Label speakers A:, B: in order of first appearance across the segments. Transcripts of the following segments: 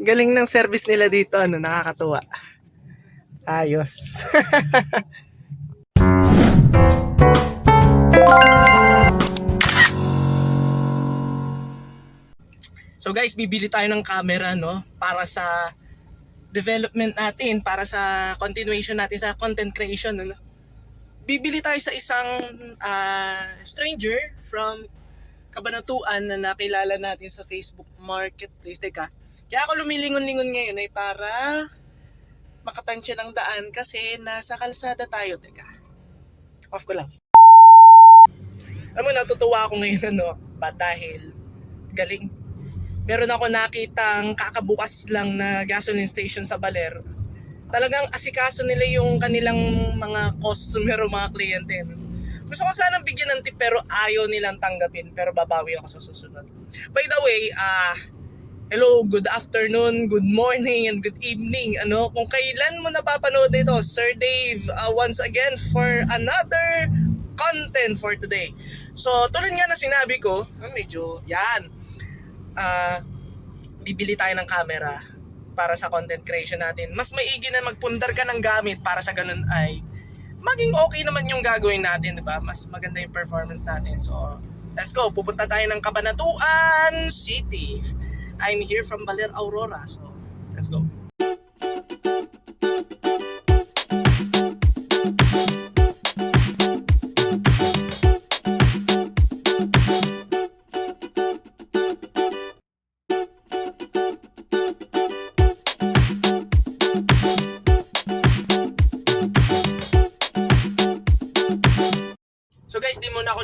A: Galing ng service nila dito, ano, nakakatuwa. Ayos. so guys, bibili tayo ng camera, no? Para sa development natin, para sa continuation natin sa content creation, ano? Bibili tayo sa isang ah, stranger from Kabanatuan na nakilala natin sa Facebook Marketplace. Teka, kaya ako lumilingon-lingon ngayon ay para makatansya ng daan kasi nasa kalsada tayo. Teka, off ko lang. Alam mo, natutuwa ako ngayon ano, ba dahil galing. Meron ako nakitang kakabukas lang na gasoline station sa Baler. Talagang asikaso nila yung kanilang mga customer o mga kliyente. Gusto ko sanang bigyan ng tip pero ayaw nilang tanggapin pero babawi ako sa susunod. By the way, ah hello, good afternoon, good morning, and good evening. Ano, kung kailan mo napapanood ito, Sir Dave, ah, once again for another content for today. So, tulad nga na sinabi ko, ah, medyo yan, ah bibili tayo ng camera para sa content creation natin. Mas maigi na magpundar ka ng gamit para sa ganun ay maging okay naman yung gagawin natin, di ba? Mas maganda yung performance natin. So, let's go. Pupunta tayo ng Cabanatuan City. I'm here from Baler Aurora. So, let's go.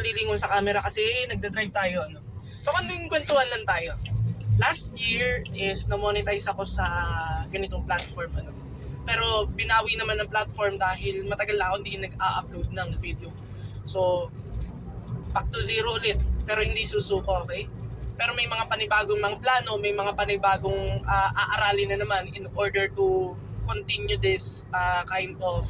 A: Guys, di muna ako lilingon sa camera kasi nagda-drive tayo. Ano? So konting kwentuhan lang tayo. Last year is na-monetize ako sa ganitong platform. Ano? Pero binawi naman ng platform dahil matagal na ako hindi nag-a-upload ng video. So, back to zero ulit. Pero hindi susuko, okay? Pero may mga panibagong mga plano, may mga panibagong ah, aaralin na naman in order to continue this ah, kind of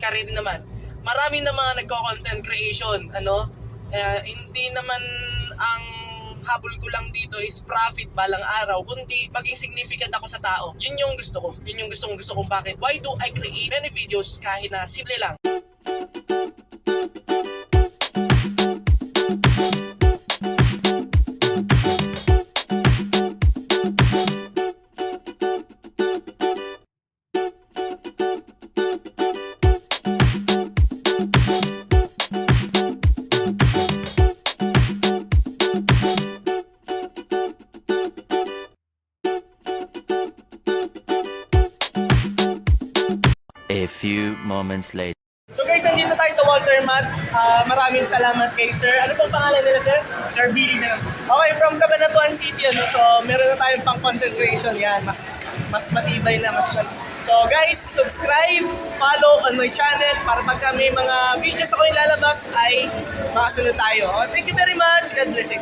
A: career naman. Marami na mga nagko-content creation, ano? Eh, hindi naman ang habol ko lang dito is profit balang araw, kundi maging significant ako sa tao. Yun yung gusto ko. Yun yung gustong gusto kong bakit. Why do I create many videos kahit na simple lang?
B: A few moments later.
A: So guys, nandito tayo sa Walter Mat. Ah, maraming salamat kay Sir. Ano pong pangalan nila, Sir? Sir Billy na. Okay, from Cabanatuan City. Ano? So, meron na tayong pang content creation. Yan, mas mas matibay na. Mas mat- So guys, subscribe, follow on my channel para pagka may mga videos ako ilalabas ay makasunod tayo. Oh, Thank you very much. God bless you.